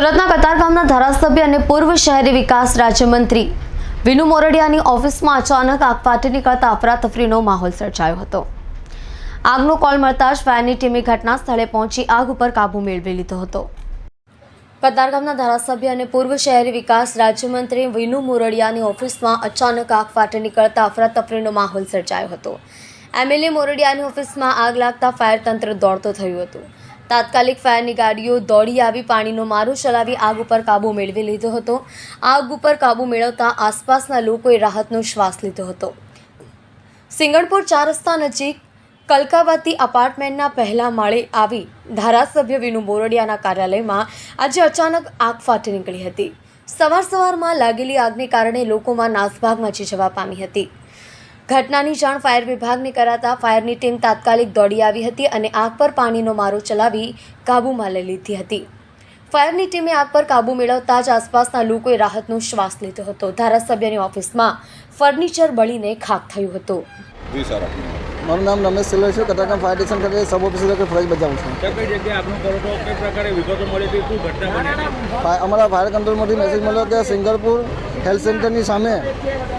સુરતના કતારગામના ધારાસભ્ય અને પૂર્વ શહેરી વિકાસ રાજ્યમંત્રી વિનુ મોરડિયાની ઓફિસમાં અચાનક આગ ફાટી નીકળતા અફરાતફરીનો માહોલ સર્જાયો હતો. આગનો કોલ મળતા જ ફાયરની ટીમે ઘટના સ્થળે પહોંચી આગ ઉપર કાબૂ મેળવી લીધો હતો. કતારગામના ધારાસભ્ય અને પૂર્વ શહેરી વિકાસ રાજ્યમંત્રી વિનુ મોરડિયાની ઓફિસમાં અચાનક આગ ફાટી નીકળતા અફરાતફરીનો માહોલ સર્જાયો હતો. એમએલએ મોરડિયાની ઓફિસમાં આગ લાગતા ફાયર તંત્ર દોડતો થયું હતું. તાત્કાલિક ફાયરની ગાડીઓ દોડી આવી, પાણીનો મારો ચલાવી આગ ઉપર કાબૂ મેળવી લીધો હતો. આગ ઉપર કાબૂ મેળવતા આસપાસના લોકોએ રાહતનો શ્વાસ લીધો હતો. સિંગણપુર ચાર રસ્તા નજીક કલકાવાતી અપાર્ટમેન્ટના પહેલા માળે આવી ધારાસભ્ય વિનુ બોરડિયાના કાર્યાલયમાં આજે અચાનક આગ ફાટી નીકળી હતી. સવાર સવારમાં લાગેલી આગને કારણે લોકોમાં નાસભાગ મચી જવા પામી હતી. ઘટનાની જાણ ફાયર વિભાગને કરાતા ફાયરની ટીમ તાત્કાલિક દોડી આવી હતી અને આગ પર પાણીનો મારો ચલાવી કાબૂમાં લઈ લીધી હતી. ફાયરની ટીમે આગ પર કાબૂ મેળવતા જ આસપાસના લોકોએ રાહતનો શ્વાસ લીધો હતો. ધારાસભ્યની ઓફિસમાં ફર્નિચર બળીને ખાક થયું હતું. મારું નામ રમેશ સિલ્વર છે. કટારગામ ફાયર સ્ટેશન ખાતે સબ ઓફિસર તરીકે ફરજ બજાવું છું. કઈ કઈ જગ્યાએ આપનું કરો તો કઈ પ્રકારે વિગતો મળી હતી? શું ઘટના બની હતી? ફાય- અમારા ફાયર કંટ્રોલમાંથી મેસેજ મળ્યો કે સિંગરપુર હેલ્થ સેન્ટરની સામે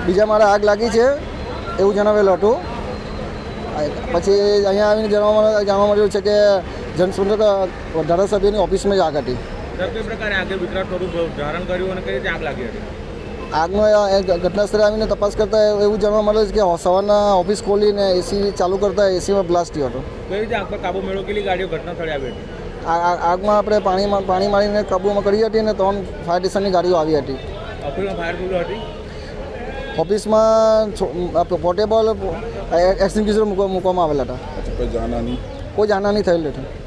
બીજા મારા આગ લાગી છે. એવું જણાવેલું હતું. પછી અહીંયા આવીને જાણવા જાણવા મળ્યું છે કે જનસંપર્ક ધારાસભ્યની ઓફિસમાં જ આગ હતી. આગનો એ- એ ઘટના સ્થળે આવીને તપાસ કરતાં એવું જાણવા મળે છે કે સવારના ઓફિસ ખોલીને એસી ચાલુ કરતા એસીમાં બ્લાસ્ટ થયો હતો. કઈ રીતે આગ પર કાબુ મેળવો કેટલી ગાડીઓ ઘટના સ્થળે આવી હતી? આગમાં આપણે પાણીમાં પાણી મારીને કાબુમાં કરી હતી અને ત્રણ ફાયર સ્ટેશનની ગાડીઓ આવી હતી. ફાયર હતી? ઓફિસમાં પોર્ટેબલ એક્સટિંગ્યુઝર મૂકવામાં આવેલા હતા. કોઈ જાના નહીં કોઈ જાના નહીં થયેલ નથી.